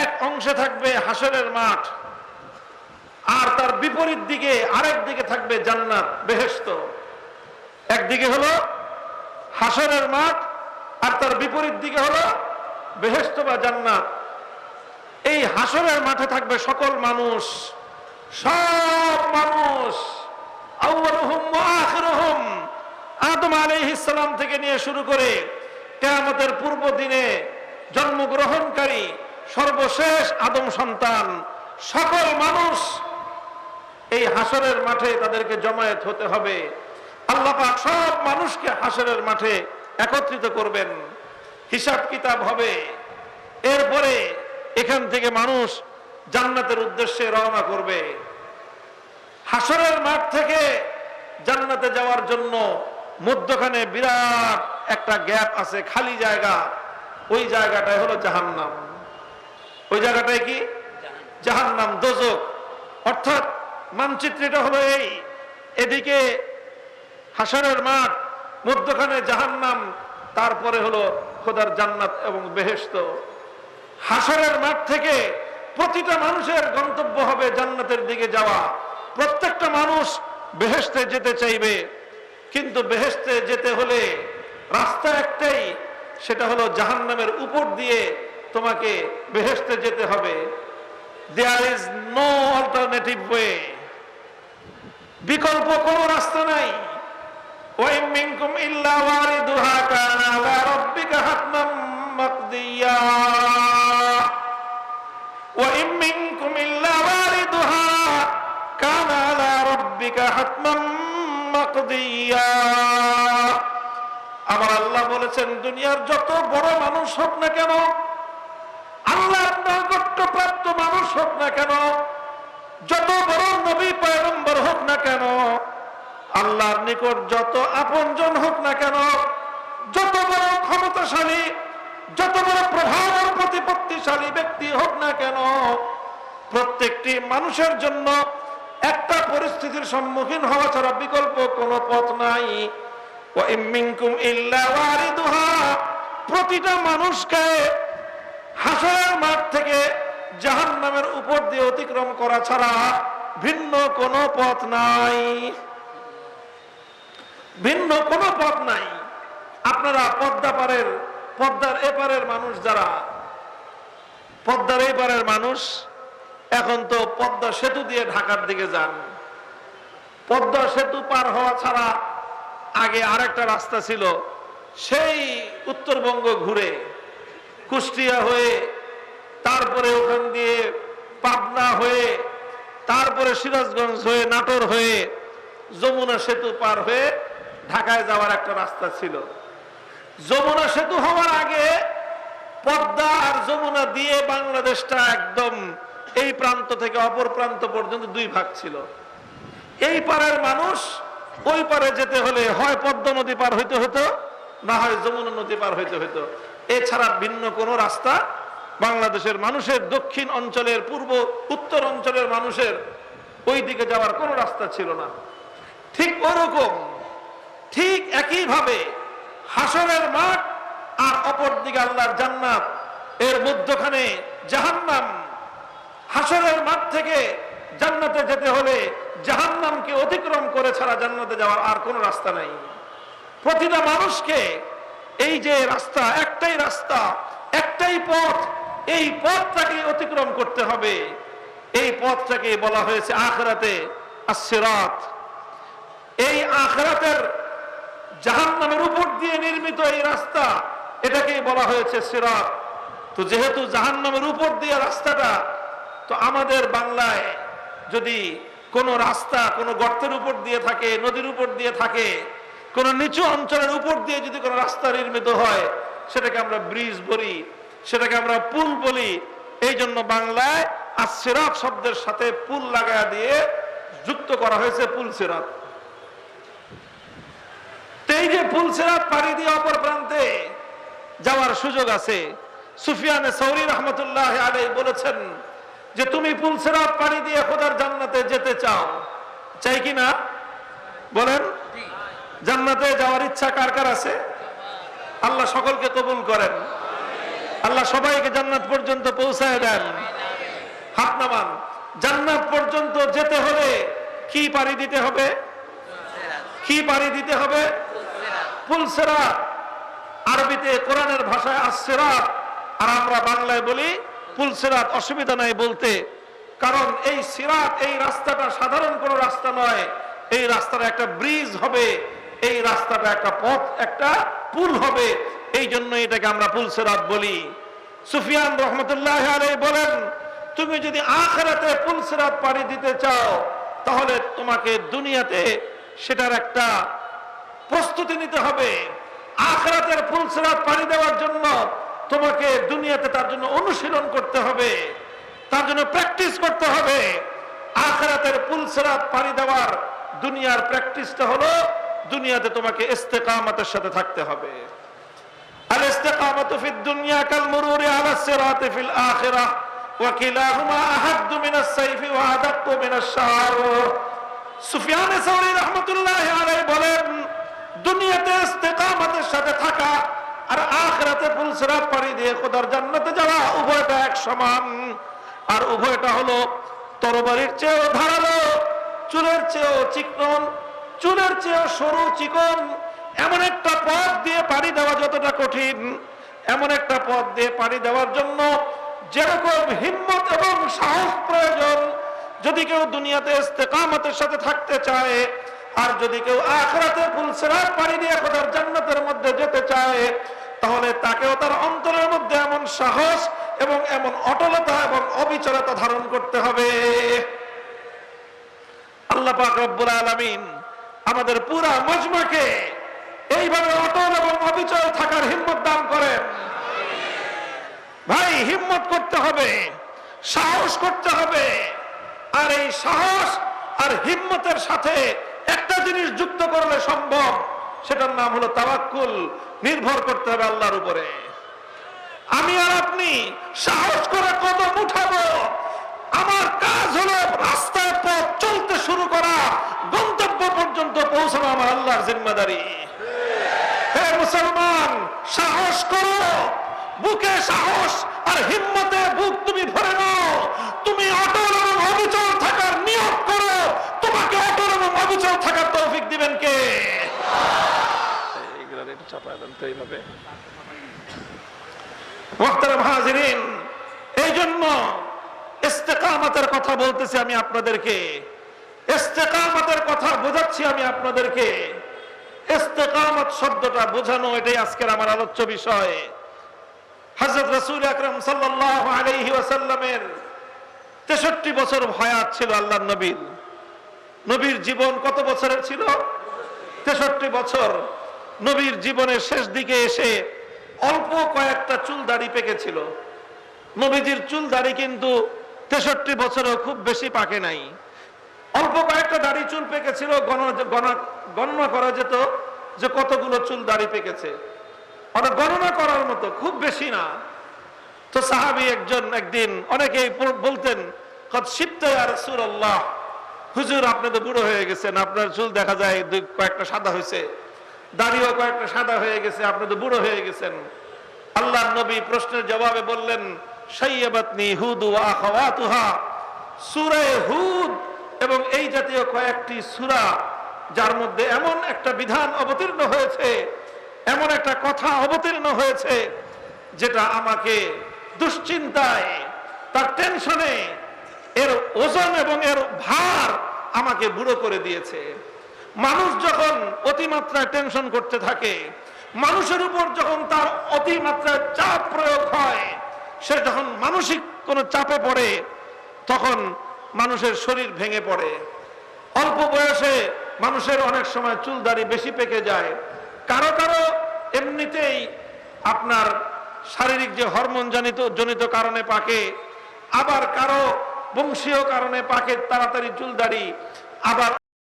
এক অংশে থাকবে হাসরের মাঠ, আর তার বিপরীত দিকে আরেক দিকে থাকবে জান্নাত বেহেস্ত একদিকে হলো হাসরের মাঠ, আর তার বিপরীত দিকে হলো বেহেস্ত বা জান্নাত। এই হাসরের মাঠে থাকবে সকল মানুষ, সব মানুষ। আদম আলাইহিস সালাম থেকে নিয়ে শুরু করে কিয়ামতের পূর্ব দিনে জন্মগ্রহণকারী সর্বশেষ আদম সন্তান। সকল মানুষ এই হাসরের মাঠে তাদেরকে জমায়েত হতে হবে। আল্লাহ সব মানুষকে হাসরের মাঠে একত্রিত করবেন। হিসাব কিতাব হবে। এরপরে এখান থেকে মানুষ জান্নাতের উদ্দেশ্যে রওনা করবে। হাসরের মাঠ থেকে জান্নাতে যাওয়ার জন্য মধ্যখানে বিরাট একটা গ্যাপ আছে, খালি জায়গা। ওই জায়গাটাই হলো জাহান্নাম। ওই জায়গাটায় কি? জাহান্নাম, দোজক। অর্থাৎ মানচিত্রটা হলো এই। এদিকে হাসরের মাঠ, মধ্যখানে জাহান্নাম, তারপরে হলো খোদার জান্নাত এবং বেহেশত। হাসরের মাঠ থেকে প্রতিটা মানুষের গন্তব্য হবে জান্নাতের দিকে যাওয়া। প্রত্যেকটা মানুষ বেহেস্তে যেতে চাইবে। কিন্তু বেহেস্তে যেতে হলে রাস্তা একটাই, সেটা হলো জাহান্নামের উপর দিয়ে তোমাকে বেহেস্তে যেতে হবে। There is no alternative way বিকল্প কোন রাস্তা নাই। আমার আল্লাহ বলেছেন, দুনিয়ার যত বড় মানুষ হোক না কেন প্রাপ্ত মানুষ হোক না কেন, যত বড় নবী পয়গম্বর হোক না কেন, আল্লাহর নিকট যত আপনজন হোক না কেন, যত বড় ক্ষমতাশালী, যত বড় প্রভাব প্রতিপত্তিশালী ব্যক্তি হোক না কেন, প্রত্যেকটি মানুষের জন্য একটা পরিস্থিতির সম্মুখীন হওয়া ছাড়া বিকল্প কোনো পথ নাই। প্রতিটা মানুষকে হাসরের মাঠ থেকে জাহান্নামের উপর দিয়ে অতিক্রম করা ছাড়া ভিন্ন কোনো পথ নাই। ভিন্ন কোনো পথ নাই। আপনারা পদ্মা পারের পদ্মার এপারের মানুষ যারা, পদ্মার এপারের মানুষ, এখন তো পদ্মা সেতু দিয়ে ঢাকার দিকে যান। পদ্মা সেতু পার হওয়া ছাড়া আগে আরেকটা রাস্তা ছিল, সেই উত্তরবঙ্গ ঘুরে কুষ্টিয়া হয়ে তারপরে ওখান দিয়ে পাবনা হয়ে তারপরে সিরাজগঞ্জ হয়ে, নাটোর হয়ে, যমুনা সেতু পার হয়ে ঢাকায় যাওয়ার একটা রাস্তা ছিল। যমুনা সেতু হওয়ার আগে পদ্মা আর যমুনা দিয়ে বাংলাদেশটা একদম এই প্রান্ত থেকে অপর প্রান্ত পর্যন্ত দুই ভাগ ছিল। এই পারের মানুষ, ওই পারে যেতে হলে হয় পদ্মা নদী পার হইতে হতো, না হয় যমুনা নদী পার হইতে হতো। এছাড়া ভিন্ন কোনো রাস্তা বাংলাদেশের মানুষের দক্ষিণ অঞ্চলের, পূর্ব উত্তর অঞ্চলের মানুষের ওই দিকে যাওয়ার কোনো রাস্তা ছিল না। ঠিক ওরকম, ঠিক একইভাবে হাসরের মাঠ আর অপর দিকে আল্লাহর জান্নাত, এর মধ্যখানে জাহান্নাম। হাসরের মাঠ থেকে জান্নাতে যেতে হলে জাহান্নামকে অতিক্রম করে ছাড়া জান্নাতে যাওয়ার আর কোনো রাস্তা নাই। প্রতিটা মানুষকে এই যে রাস্তা, একটাই রাস্তা, একটাই পথ, এই পথটাকে অতিক্রম করতে হবে। এই পথটাকে বলা হয়েছে আখরাতে আসিরাত এই আখরাতের জাহান্নামের উপর দিয়ে নির্মিত এই রাস্তা, এটাকেই বলা হয়েছে সিরাত। তো যেহেতু জাহান্নামের উপর দিয়ে রাস্তাটা, তো আমাদের বাংলায় যদি কোনো রাস্তা কোনো গর্তের উপর দিয়ে থাকে, নদীর উপর দিয়ে থাকে, কোন নিচু অঞ্চলের উপর দিয়ে যদি কোনো রাস্তা নির্মিত হয়, সেটাকে আমরা ব্রিজ বলি, সেটাকে আমরা পুল বলি এই জন্য বাংলায় আর সিরাত শব্দের সাথে পুল লাগায় দিয়ে যুক্ত করা হয়েছে পুল সিরাত। এই যে পুল সিরাত পাড়ি দিয়ে অপর প্রান্তে যাওয়ার সুযোগ আছে। সুফিয়ানে সৌরি রহমতুল্লাহ আলাই বলেছেন যে, তুমি পুল সিরাত পাড়ি দিয়ে খোদার জান্নাতে যেতে চাও। চাই কি না? বলেন। জান্নাতে যাওয়ার ইচ্ছা কার কার আছে? আল্লাহ সকলকে কবুল করেন। আল্লাহ সবাইকে জান্নাত পর্যন্ত পৌঁছায় দেন। হাত নামান। জান্নাত পর্যন্ত যেতে হলে কি পাড়ি দিতে হবে? কি পাড়ি দিতে হবে? ফুলসেরাত আরবিতে কোরআনের ভাষায় আসসেরাত আর আমরা বাংলায় বলি ফুলসেরাত অসুবিধা নাই বলতে। কারণ এই সিরাত, এই রাস্তাটা সাধারণ কোনো রাস্তা নয়। এই রাস্তাটা একটা ব্রিজ হবে। এই রাস্তাটা একটা পথ, একটা পুল হবে। এই জন্য এটাকে আমরা পুলসেরাত বলি। সুফিয়ান রহমতুল্লাহ আলাই বলেন তুমি যদি আখেরাতে পুলসেরাত পাড়ি দিতে চাও, তাহলে তোমাকে দুনিয়াতে সেটার একটা প্রস্তুতি নিতে হবে। আখরাতের ফুলসেরাত পাড়ি দেওয়ার জন্য তোমাকে দুনিয়াতে তার জন্য অনুশীলন করতে হবে, তার জন্য প্র্যাকটিস করতে হবে। আখরাতের ফুলসেরাত পাড়ি দেওয়ার দুনিয়ার প্র্যাকটিসটা হলো দুনিয়াতে তোমাকে ইস্তেকামতের সাথে থাকতে হবে। আল ইস্তেকামাতু ফিদ দুনিয়া কাল মুরুরি আলা সিরাতি ফিল আখিরাহ দুনিয়াতে সাথে থাকা আর দিয়ে উভয়টা এক সমান। আর উভয়টা হলো তরবারির চেয়েও ধারালো, চুলের চেয়েও চিকন, চুলের চেয়েও সরু চিকন। এমন একটা পথ দিয়ে পাড়ি দেওয়া যতটা কঠিন, এমন একটা পথ দিয়ে পাড়ি দেওয়ার জন্য যেরকম হিম্মত এবং সাহস প্রয়োজন, যদি কেউ দুনিয়াতে ইস্তেকামতের সাথে থাকতে চায়, আর যদি কেউ আখরাতে ফুলসেরাত পাড়ি দিয়ে খোদার জান্নাতের মধ্যে যেতে চায়, তাহলে তাকেও তার অন্তরের মধ্যে এমন সাহস এবং এমন অটলতা এবং অবিচলতা ধারণ করতে হবে। আল্লাহ পাক রব্বুল আলামিন আমাদের পুরা মজমাকে এইভাবে অটল এবং অবিচল থাকার হিম্মত দান করেন। ভাই, হিম্মত করতে হবে, সাহস করতে হবে। আর এই সাহস আর হিম্মতের সাথে একটা জিনিস যুক্ত করলে সম্ভব, সেটার নাম হলো তাওয়াক্কুল, নির্ভর করতে হবে আল্লাহর উপরে। আমি আর আপনি সাহস করে কদম উঠাবো। আমার কাজ হলো রাস্তায় পথ চলতে শুরু করা, গন্তব্য পর্যন্ত পৌঁছানো আমার আল্লাহর জিম্মাদারি। হে মুসলমান, সাহস করো। বুকে সাহস আর হিম্মতে বুক তুমি ভরে নাও। তুমি অটল এবং অবিচল থাকার নিয়োগ করো। তোমাকে অটল এবং অবিচল থাকার তৌফিক দিবেন কে? এইগুলো একটু চাপায় দেন তো এইভাবে। এই জন্য ইস্তেকামতের কথা বলতেছি আমি আপনাদেরকে। ইস্তেকামতের কথা বোঝাচ্ছি আমি আপনাদেরকে। ইস্তেকামত শব্দটা বোঝানো এটাই আজকের আমার আলোচ্য বিষয়। হযরত রাসূল আকরাম আলাইহি ওয়াসাল্লামের 63 বছর হায়াত ছিল আল্লাহ নবীর। নবীর জীবন কত বছরের ছিল? 63 বছর। নবীর জীবনের শেষ দিকে এসে অল্প কয়েকটা চুল দাড়ি পেকেছিল। নবীজির চুল দাড়ি কিন্তু তেষট্টি বছরেও খুব বেশি পাকে নাই। অল্প কয়েকটা দাড়ি চুল পেকেছিল, গণ- গণনা করা যেত যে কতগুলো চুল দাড়ি পেকেছে। অনেক গণনা করার মতো, খুব বেশি না। তো সাহাবি একজন, একদিন অনেকেই বলতেন হুজুর আপনি তো বুড়ো হয়ে গেছেন, আপনার চুল দেখা যায় দুই, কয়েকটা সাদা হয়েছে। দাড়িও কয়েকটা সাদা হয়ে গেছে, আপনি তো বুড়ো হয়ে গেছেন। আল্লাহ নবী প্রশ্নের জবাবে বললেন সাইয়াবাতনি হুদ আখাওয়াতুহা। সূরা হুদ এবং এই জাতীয় কয়েকটি সূরা, যার মধ্যে এমন একটা বিধান অবতীর্ণ হয়েছে এমন একটা কথা অবতীর্ণ হয়েছে যেটা আমাকে দুশ্চিন্তায়, তার টেনশনে এর ওজন এবং এর ভার আমাকে বুড়ো করে দিয়েছে। মানুষ যখন অতিমাত্রায় টেনশন করতে থাকে, মানুষের উপর যখন তার অতিমাত্রায় চাপ প্রয়োগ হয়, সে যখন মানসিক কোনো চাপে পড়ে, তখন মানুষের শরীর ভেঙে পড়ে। অল্প বয়সে মানুষের অনেক সময় চুল দাড়ি বেশি পেকে যায়। কারও কারও এমনিতেই আপনার শারীরিক যে হরমোন জনিত জনিত কারণে পাকে, আবার কারও বংশীয় কারণে পাকে, তাড়াতাড়ি চুল দাড়ি আবার